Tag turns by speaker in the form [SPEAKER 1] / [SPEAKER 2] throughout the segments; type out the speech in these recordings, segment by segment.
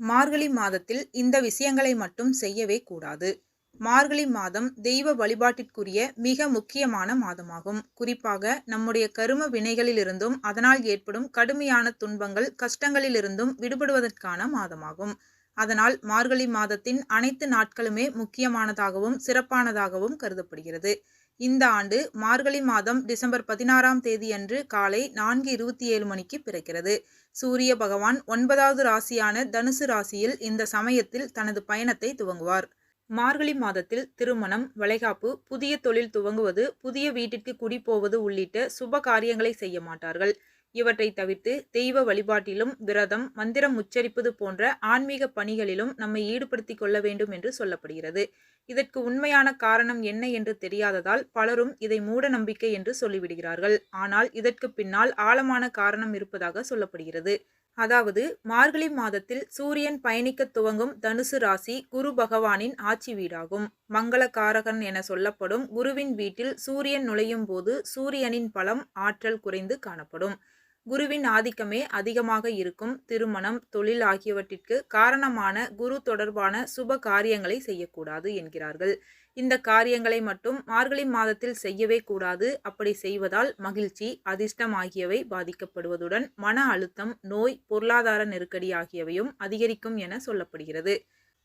[SPEAKER 1] மார்கழி மாதத்தில் இந்த விஷயங்களை மட்டும் செய்யவே கூடாது. மார்கழி மாதம் தெய்வ வழிபாட்டிற்குரிய மிக முக்கியமான மாதமாகும். குறிப்பாக நம்முடைய கரும வினைகளிலிருந்தும் அதனால் ஏற்படும் கடுமையான துன்பங்கள் கஷ்டங்களிலிருந்தும் விடுபடுவதற்கான மாதமாகும். அதனால் மார்கழி மாதத்தின் அனைத்து நாட்களுமே முக்கியமானதாகவும் சிறப்பானதாகவும் கருதப்படுகிறது. இந்த ஆண்டு மார்கழி மாதம் டிசம்பர் பதினாறாம் தேதியன்று காலை நான்கு இருபத்தி ஏழு மணிக்கு பிறக்கிறது. சூரிய பகவான் ஒன்பதாவது ராசியான தனுசு ராசியில் இந்த சமயத்தில் தனது பயணத்தை துவங்குவார். மார்கழி மாதத்தில் திருமணம் வளைகாப்பு புதிய தொழில் துவங்குவது புதிய வீட்டிற்கு குடி போவது உள்ளிட்ட சுப காரியங்களை செய்ய மாட்டார்கள். இவற்றை தவிர்த்து தெய்வ வழிபாட்டிலும் விரதம் மந்திரம் உச்சரிப்பது போன்ற ஆன்மீக பணிகளிலும் நம்மை ஈடுபடுத்திக் கொள்ள வேண்டும் என்று சொல்லப்படுகிறது. இதற்கு உண்மையான காரணம் என்ன என்று தெரியாததால் பலரும் இதை மூட நம்பிக்கை என்று சொல்லிவிடுகிறார்கள். ஆனால் இதற்கு பின்னால் ஆழமான காரணம் இருப்பதாக சொல்லப்படுகிறது. அதாவது மார்கழி மாதத்தில் சூரியன் பயணிக்க துவங்கும் தனுசு ராசி குரு பகவானின் ஆட்சி வீடாகும். மங்களகாரகன் என சொல்லப்படும் குருவின் வீட்டில் சூரியன் நுழையும் போது சூரியனின் பலம் ஆற்றல் குறைந்து காணப்படும். குருவின் ஆதிக்கமே அதிகமாக இருக்கும் திருமணம் தொழில் ஆகியவற்றிற்கு காரணமான குரு தொடர்பான சுப காரியங்களை செய்யக்கூடாது என்கிறார்கள். இந்த காரியங்களை மட்டும் மார்கழி மாதத்தில் செய்யவே கூடாது. அப்படி செய்வதால் மகிழ்ச்சி அதிர்ஷ்டம் ஆகியவை பாதிக்கப்படுவதுடன் மன அழுத்தம் நோய் பொருளாதார நெருக்கடி ஆகியவையும் அதிகரிக்கும் என சொல்லப்படுகிறது.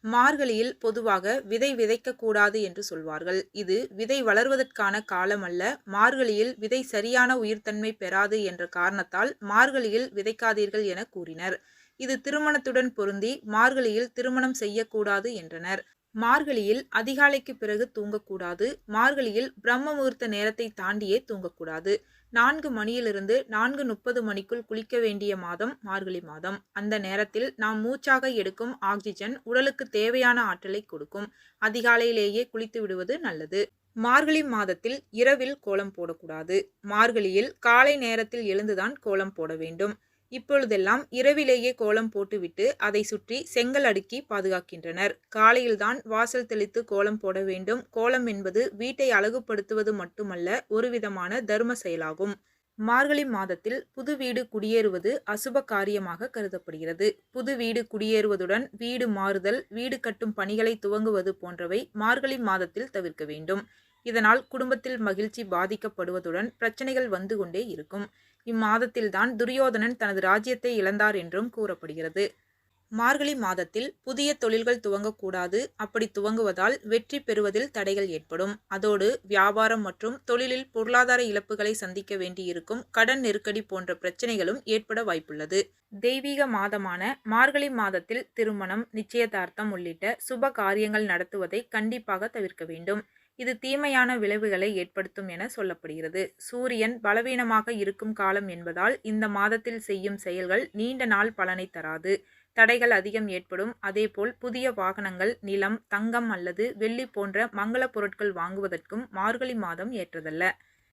[SPEAKER 1] மார்கழியில் பொதுவாக விதை விதைக்கக்கூடாது என்று சொல்வார்கள். இது விதை வளர்வதற்கான காலம் அல்ல மார்கழியில் விதை சரியான உயிர்த்தன்மை பெறாது என்ற காரணத்தால் மார்கழியில் விதைக்காதீர்கள் என கூறினர். இது திருமணத்துடன் பொருந்தி மார்கழியில் திருமணம் செய்யக்கூடாது என்றனர். மார்கழியில் அதிகாலைக்கு பிறகு தூங்கக்கூடாது. மார்கழியில் பிரம்ம முகூர்த்த நேரத்தை தாண்டியே தூங்கக்கூடாது. நான்கு மணியிலிருந்து நான்கு முப்பது மணிக்குள் குளிக்க வேண்டிய மாதம் மார்கழி மாதம். அந்த நேரத்தில் நாம் மூச்சாக எடுக்கும் ஆக்சிஜன் உடலுக்கு தேவையான ஆற்றலை கொடுக்கும். அதிகாலையிலேயே குளித்து விடுவது நல்லது. மார்கழி மாதத்தில் இரவில் கோலம் போடக்கூடாது. மார்கழியில் காலை நேரத்தில் எழுந்துதான் கோலம் போட வேண்டும். இப்பொழுதெல்லாம் இரவிலேயே கோலம் போட்டுவிட்டு அதை சுற்றி செங்கல் அடுக்கி பாதுகாக்கின்றனர். காலையில்தான் வாசல் தெளித்து கோலம் போட வேண்டும். கோலம் என்பது வீட்டை அழகுபடுத்துவது மட்டுமல்ல ஒரு விதமான தர்ம செயலாகும். மார்கழி மாதத்தில் புது வீடு குடியேறுவது அசுப காரியமாக கருதப்படுகிறது. புது வீடு குடியேறுவதுடன் வீடு மாறுதல் வீடு கட்டும் பணிகளை துவங்குவது போன்றவை மார்கழி மாதத்தில் தவிர்க்க வேண்டும். இதனால் குடும்பத்தில் மகிழ்ச்சி பாதிக்கப்படுவதுடன் பிரச்சனைகள் வந்து கொண்டே இருக்கும். இம்மாதத்தில்தான் துரியோதனன் தனது ராஜ்யத்தை இழந்தார் என்றும் கூறப்படுகிறது. மார்கழி மாதத்தில் புதிய தொழில்கள் துவங்கக்கூடாது. அப்படி துவங்குவதால் வெற்றி பெறுவதில் தடைகள் ஏற்படும். அதோடு வியாபாரம் மற்றும் தொழிலில் பொருளாதார இழப்புகளை சந்திக்க வேண்டியிருக்கும். கடன் நெருக்கடி போன்ற பிரச்சனைகளும் ஏற்பட வாய்ப்புள்ளது. தெய்வீக மாதமான மார்கழி மாதத்தில் திருமணம் நிச்சயதார்த்தம் உள்ளிட்ட சுப காரியங்கள் நடத்துவதை கண்டிப்பாக தவிர்க்க வேண்டும். இது தீமையான விளைவுகளை ஏற்படுத்தும் என சொல்லப்படுகிறது. சூரியன் பலவீனமாக இருக்கும் காலம் என்பதால் இந்த மாதத்தில் செய்யும் செயல்கள் நீண்ட நாள் பலனை தராது. தடைகள் அதிகம் ஏற்படும். அதேபோல் புதிய வாகனங்கள் நிலம் தங்கம் அல்லது வெள்ளி போன்ற மங்கள பொருட்கள் வாங்குவதற்கும் மார்கழி மாதம் ஏற்றதல்ல.